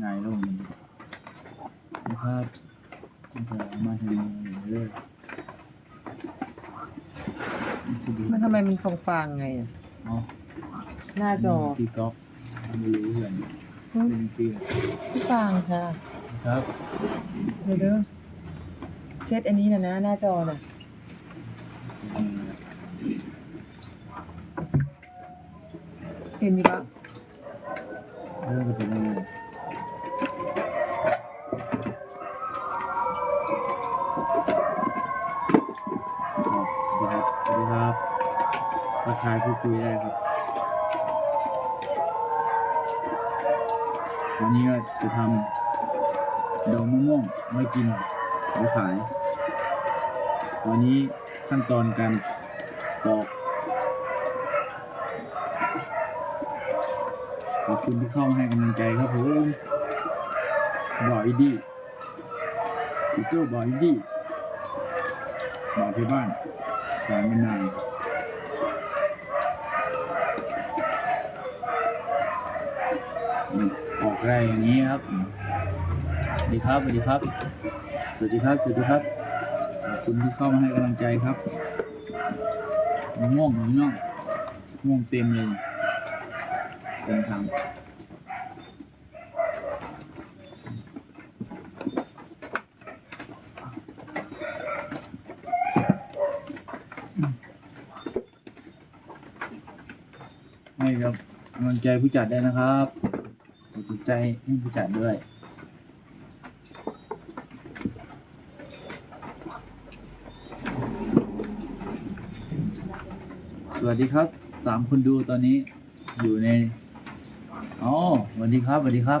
ไงลงนะครับคุณจะมาทำงานเรื่อยมันทำไมมันฟองฟางๆไงอะเนาะหน้าจอตีก๊อกไม่รู้เหมือนอืมเป็นจริงพี่ฟางค่ะๆครับเดี๋ยวเด้อเช็ดอันนี้นะนะ หน้าจอน่ะเห็นอยู่ปะเรื่องจะเป็นยังไง ครับสวัสดีครับสวัสดีครับทักทายพูดคุยได้ครับ วันนี้ก็จะทำดองมะม่วงไว้กินไว้ขาย วันนี้ขั้นตอนการปอกขอบคุณที่เข้ามาให้กำลังใจครับผมบอยดี้พีเตอร์บอยดี้บอยที่บ้าน สายไม่นานออกแรงอย่างนี้ครับสวัสดีครับ สวัสดีครับ สวัสดีครับ สวัสดีครับ ขอบคุณที่เข้ามาให้กำลังใจครับม่วงอยู่น้องมะม่วงเต็มเลยเต็มทาง ให้ครับกำลังใจผู้จัดได้นะครับกดติดใจให้ผู้จัดด้วยสวัสดีครับสามคนดูตอนนี้อยู่ในอ๋อสวัสดีครับสวัสดีครับ